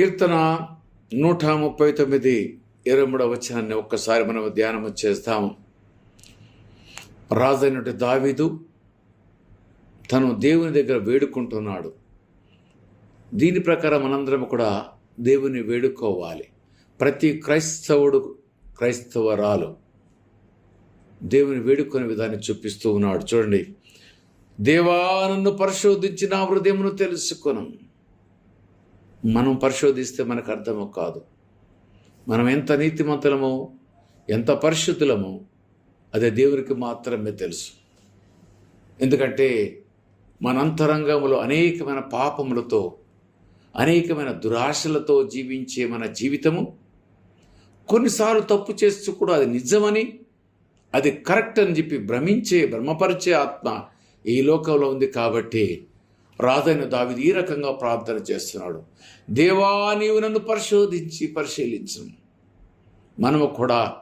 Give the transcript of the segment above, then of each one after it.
కీర్తన నూట ముప్పై తొమ్మిది ఇరవై మూడవ వచనాన్ని ఒక్కసారి మనం ధ్యానం చేస్తాము. రాజైనటి దావీదు తను దేవుని దగ్గర వేడుకుంటున్నాడు. దీని ప్రకారం మనందరం కూడా దేవుని వేడుకోవాలి. ప్రతి క్రైస్తవుడు క్రైస్తవరాలు దేవుని వేడుకునే విధాన్ని చూపిస్తూ ఉన్నాడు. చూడండి. దేవా నన్ను పరిశోధించి నా హృదయమును తెలుసుకున్నాం మనం పరిశోధిస్తే మనకు అర్థము కాదు. మనం ఎంత నీతిమంతులమో ఎంత పరిశుద్ధులమో అదే దేవునికి మాత్రమే తెలుసు. ఎందుకంటే మన అంతరంగంలో అనేకమైన పాపములతో అనేకమైన దురాశలతో జీవించే మన జీవితము కొన్నిసార్లు తప్పు చేస్తూ కూడా అది నిజమని అది కరెక్ట్ అని చెప్పి భ్రమించే భ్రమపరిచే ఆత్మ ఈ లోకంలో ఉంది కాబట్టి రాజైన దావిది ఈ రకంగా ప్రార్థన చేస్తున్నాడు. దేవా నీవు నన్ను పరిశోధించి పరిశీలించు. మనము కూడా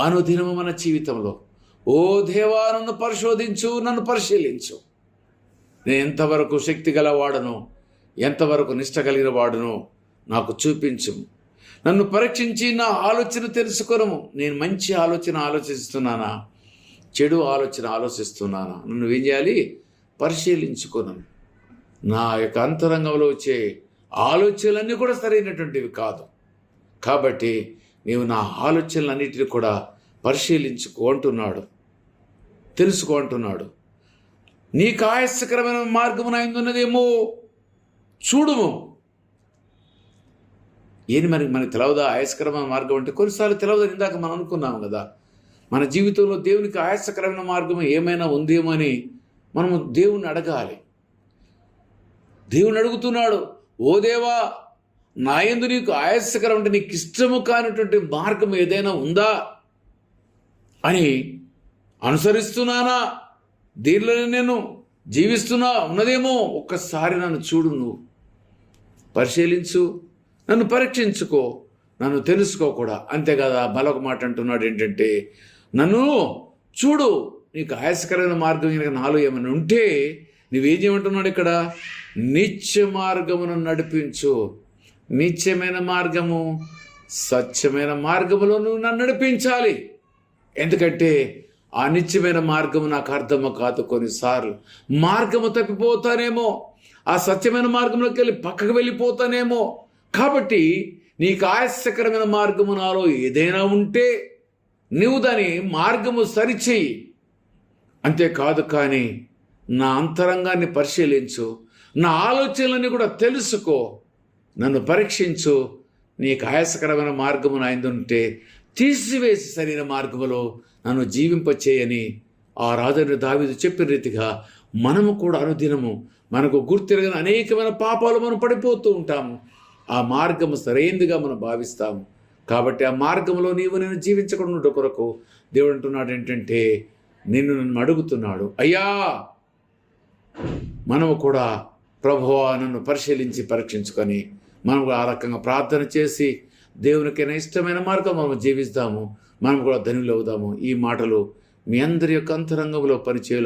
అనుదినము మన జీవితంలో ఓ దేవా నన్ను పరిశోధించు నన్ను పరిశీలించు. నేను ఎంతవరకు శక్తి గలవాడను ఎంతవరకు నిష్ట కలిగిన వాడునో నాకు చూపించు. నన్ను పరీక్షించి నా ఆలోచన తెలుసుకొనము నేను మంచి ఆలోచన ఆలోచిస్తున్నానా? చెడు ఆలోచన ఆలోచిస్తున్నానా? నన్ను ఏం చేయాలి? పరిశీలించుకున్నాను నా యొక్క అంతరంగంలో వచ్చే ఆలోచనలన్నీ కూడా సరైనటువంటివి కాదు. కాబట్టి నీవు నా ఆలోచనలన్నిటిని కూడా పరిశీలించుకో అంటున్నాడు. తెలుసుకో అంటున్నాడు. నీకు ఆయాసకరమైన మార్గము నాయందున్నదేమో చూడుము. ఏంటి మరి మనకి తెలవదా? ఆయాసకరమైన మార్గం అంటే కొన్నిసార్లు తెలవదని ఇందాక మనం అనుకున్నాం కదా మన జీవితంలో దేవునికి ఆయాసకరమైన మార్గం ఏమైనా ఉందేమో అని మనము దేవుణ్ణి అడగాలి. దేవుని అడుగుతున్నాడు ఓ దేవా నా యందు నీకు ఆయాసకరం అంటే నీకు ఇష్టము కానిటువంటి మార్గం ఏదైనా ఉందా? అని అనుసరిస్తున్నానా? దీనిలోనే నేను జీవిస్తున్నా ఉన్నదేమో? ఒక్కసారి నన్ను చూడు నువ్వు. పరిశీలించు నన్ను పరీక్షించుకో నన్ను తెలుసుకో కూడా. అంతే కదా మరొక మాట అంటున్నాడు ఏంటంటే నన్ను చూడు నీకు ఆయాసకరమైన మార్గం కనుక నాలో ఏమైనా ఉంటే నువ్వేం చేయమంటున్నాడు ఇక్కడ? నిత్య మార్గమును నడిపించు. నిత్యమైన మార్గము స్వచ్ఛమైన మార్గములో నువ్వు నన్ను నడిపించాలి. ఎందుకంటే ఆ నిత్యమైన మార్గము నాకు అర్థము కాదు కొన్నిసార్లు. మార్గము తప్పిపోతానేమో. ఆ సత్యమైన మార్గంలోకి వెళ్ళి పక్కకు వెళ్ళిపోతానేమో. కాబట్టి నీకు ఆయాసకరమైన మార్గము నాలో ఏదైనా ఉంటే నువ్వు దాని మార్గము సరిచేయి. అంతేకాదు కానీ నా అంతరంగాన్ని పరిశీలించు నా ఆలోచనలన్నీ కూడా తెలుసుకో నన్ను పరీక్షించు నీకు ఆయాసకరమైన మార్గము నాయందుంటే తీసివేసి సరైన మార్గములో నన్ను జీవింపచేయని ఆ రాజుని దావిదు చెప్పిన రీతిగా మనము కూడా అనుదినము మనకు గుర్తిరగని అనేకమైన పాపాలు మనం పడిపోతూ ఉంటాము. ఆ మార్గము సరైనదిగా మనం భావిస్తాము. కాబట్టి ఆ మార్గంలో నీవు నేను జీవించకుండా కొరకు దేవుడు అంటున్నాడు ఏంటంటే నిన్ను నన్ను అడుగుతున్నాడు అయ్యా మనము కూడా ప్రభువా నన్ను పరిశీలించి పరీక్షించుకొని మనం కూడా ఆ రకంగా ప్రార్థన చేసి దేవునికైనా ఇష్టమైన మార్గం మనం జీవిస్తాము మనం కూడా ధనులు అవుదాము ఈ మాటలు మీ అందరి యొక్క అంతరంగంలో పనిచేయాలి